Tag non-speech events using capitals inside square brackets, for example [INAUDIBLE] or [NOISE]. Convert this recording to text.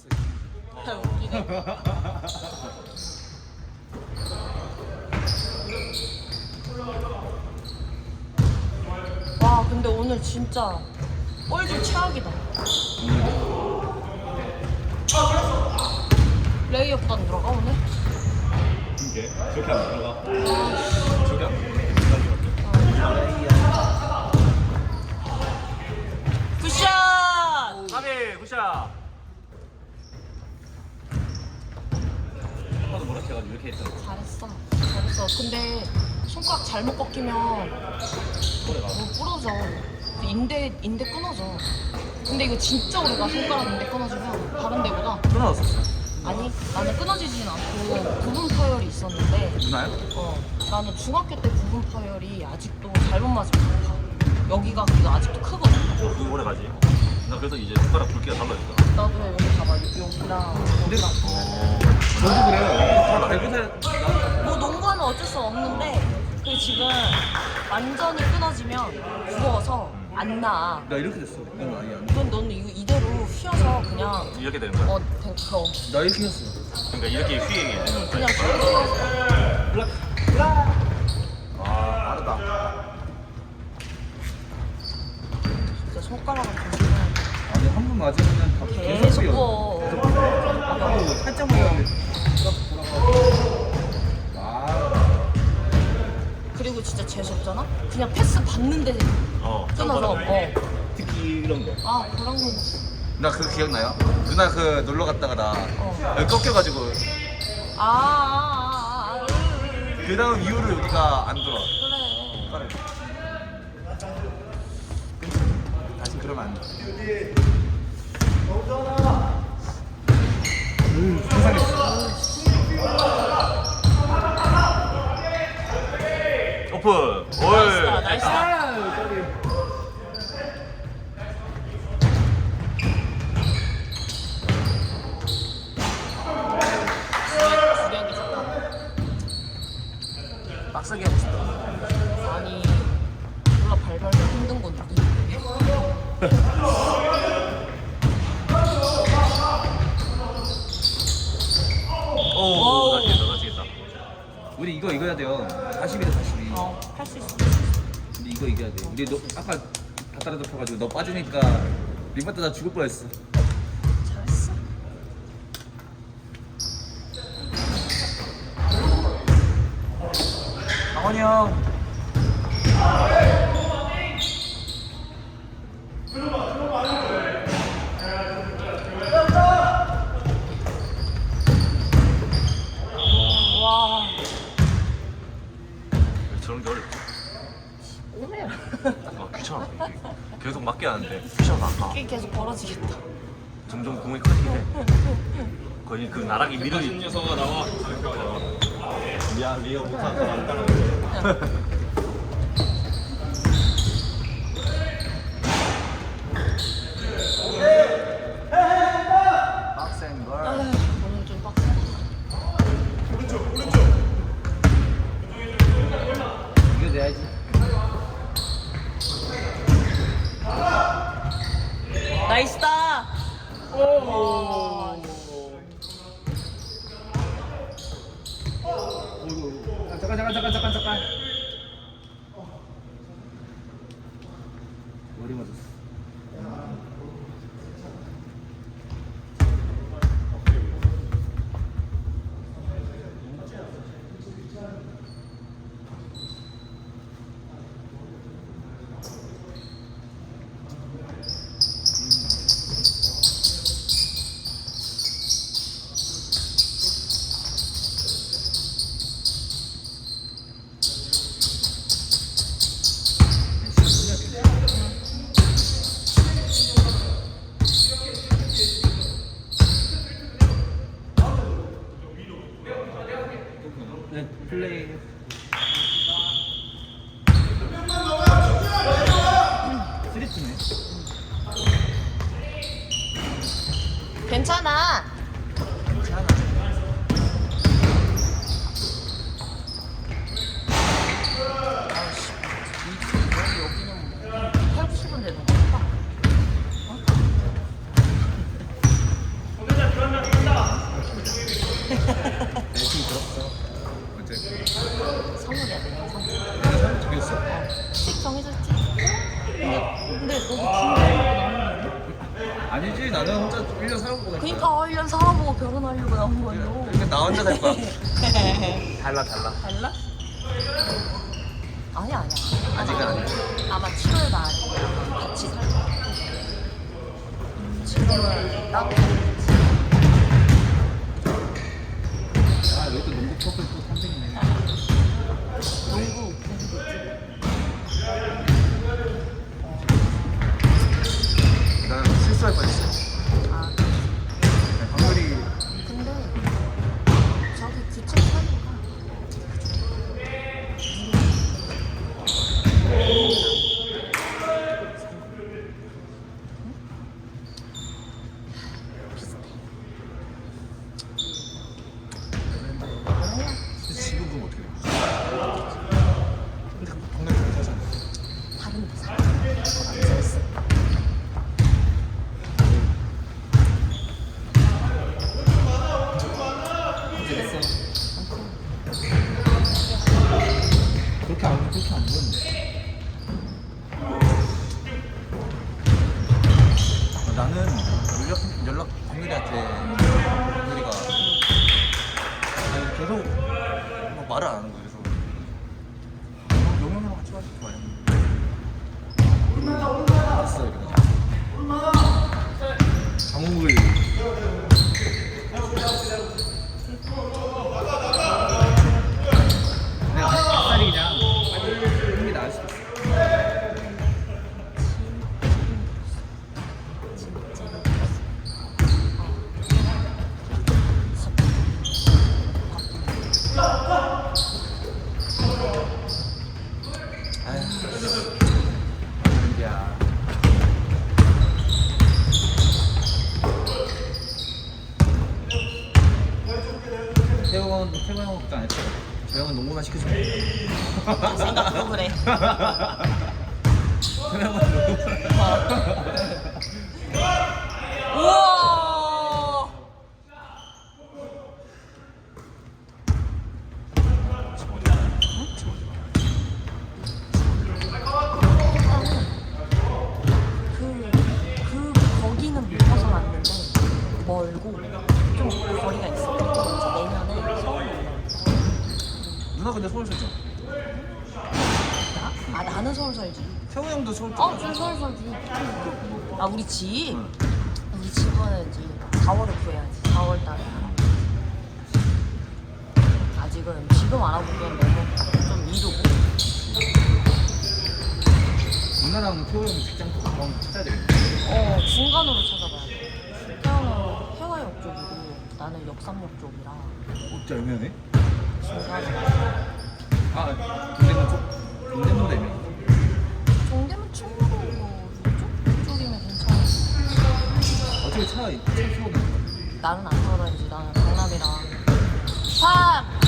쓰. 잘 웃기네. 와 근데 오늘 진짜 뻘줄 최악이다. 레이업도 안 들어가 오늘? 이게 저렇게 안 들어가. 저게 안 들어가. 해가지고 이렇게 했잖아. 잘했어. 잘했어. 근데 손가락 잘못 꺾이면 가. 뭐 부러져. 인대 인대 끊어져. 근데 이거 진짜 오래가 손가락 인대 끊어지면 다른 데보다 끊어졌어. 아니 나는 끊어지진 않고 부분 파열이 있었는데 누나요? 어 나는 중학교 때 부분 파열이 아직도 잘못 맞으면 아파. 여기가 그게 아직도 크거든. 그 오래 가지. 나 그래서 이제 손가락 굵기가 달라졌다. 나도 여기 봐봐 여기랑 여기랑 저도 그래요. 잘 알고 살. 뭐 농구하면 어쩔 수 없는데 그 지금 완전히 끊어지면 부어서 안 나. 나 이렇게 됐어. 난 아니야. 그건 너는 이거 이대로 휘어서 그냥 이렇게 되는 거야. 어 되- 그럼 나 이렇게 했어. 그러니까 이렇게 휘행이 되는 그냥 그렇게 아 빠르다. 진짜 손가락을 조심해. 아니 한 번 맞으면 다 계속 뛰어. 부어. 아까도 살짝 맞았는데 돌아가고 아 그리고 없잖아. 그냥 패스 받는데 어. 끊어져. 어. 특히 이런 거. 아 그런 거. 나 그거 기억나요? 누나 그 놀러 갔다가 나 어. 여기 꺾여가지고 아, 아, 아, 아, 으, 그 다음 이후로 여기가 안 돌아 그래. 다시 그러면 안돼 오픈. 나이스다, 빡세게 하고 싶다. 아니, 몰라 발발도 힘든 건 이게. 오. 나 지겠다. 나 지겠다. 우리 이거 이겨야 돼요 40이래 42 어, 할 수 있어. 이거 이겨야 돼. 우리 너 아까 다 따라잡혀가지고 너 빠지니까 리바트 나 죽을 뻔했어. 잘했어. 강원이 형 와, 저런 게 어렵지. 오메. 아 귀찮아. 이게. 계속 맞게 하는데 귀찮아. 아, 벌어지겠다. 점점 공이 커지긴 해. 거의 그 나락이 미르이. 녀석아 나와. 미안 사람 따라. 빡센 걸 아휴, 오늘 좀 빡세다. 이겨내야지 나이스다. 오. 잠깐 잠깐 잠깐 잠깐 잠깐. 머리 맞았어 네 플레이 스리트네 괜찮아. 괜찮아 아이씨, 이 여기는 8, 90은 되는 거야. 언제? 선물이야 내 선물. 정했어? 식 정해졌지. 근데 근데 너도 준비하려고 나온 거 아니지 나는 혼자 1년 살아보고. 그러니까 1년 살아보고 결혼하려고 나온 거예요. 그러니까 나 혼자 살 거야. [LAUGHS] 달라 달라. 달라? 아니야 아니야. 아직은 아니야. 아마 7월 말에 같이 살 거야. 지금은 পাইছে 말을 안 하는 거야 그래서 어, 영영이랑 같이 가서 좋아해. 알았어 이러고. 장욱을 그냥 아싸리 그냥 하는 게 나을 수도 있어. 아휴, 야. 태원 태원 형 걱정 안 했어. 시켜주면 돼. 생각도 그래. 농구만. 우와! 그, 그 거기는 못 벗어났는데 멀고 좀 거리가 있어. 그리고 이제 내년에 서울 올라올 누나 근데 서울 살잖아. 나? 아 나는 서울 살지. 태원 형도 서울 아, 좀 서울 살지. 아 우리 집? 우리 집은 이제 4월에 구해야지. 4월 달에. 아직은 지금 알아보면 너무 좀 이르고. 누나랑 태원 형 직장도 가까운 찾아야 되겠네. 어 중간으로 찾아봐야 돼. 태어는 해화역 쪽이고 나는 역삼역 쪽이라 어째 애매하네? 중간. 아, 동대문 쪽? 동대문도 애매해. 종대문 충무로 뭐 이쪽 쪽이면 괜찮아. 어차피 차, 차 세우는 나는 안 다니지. 나는 강남이랑 3,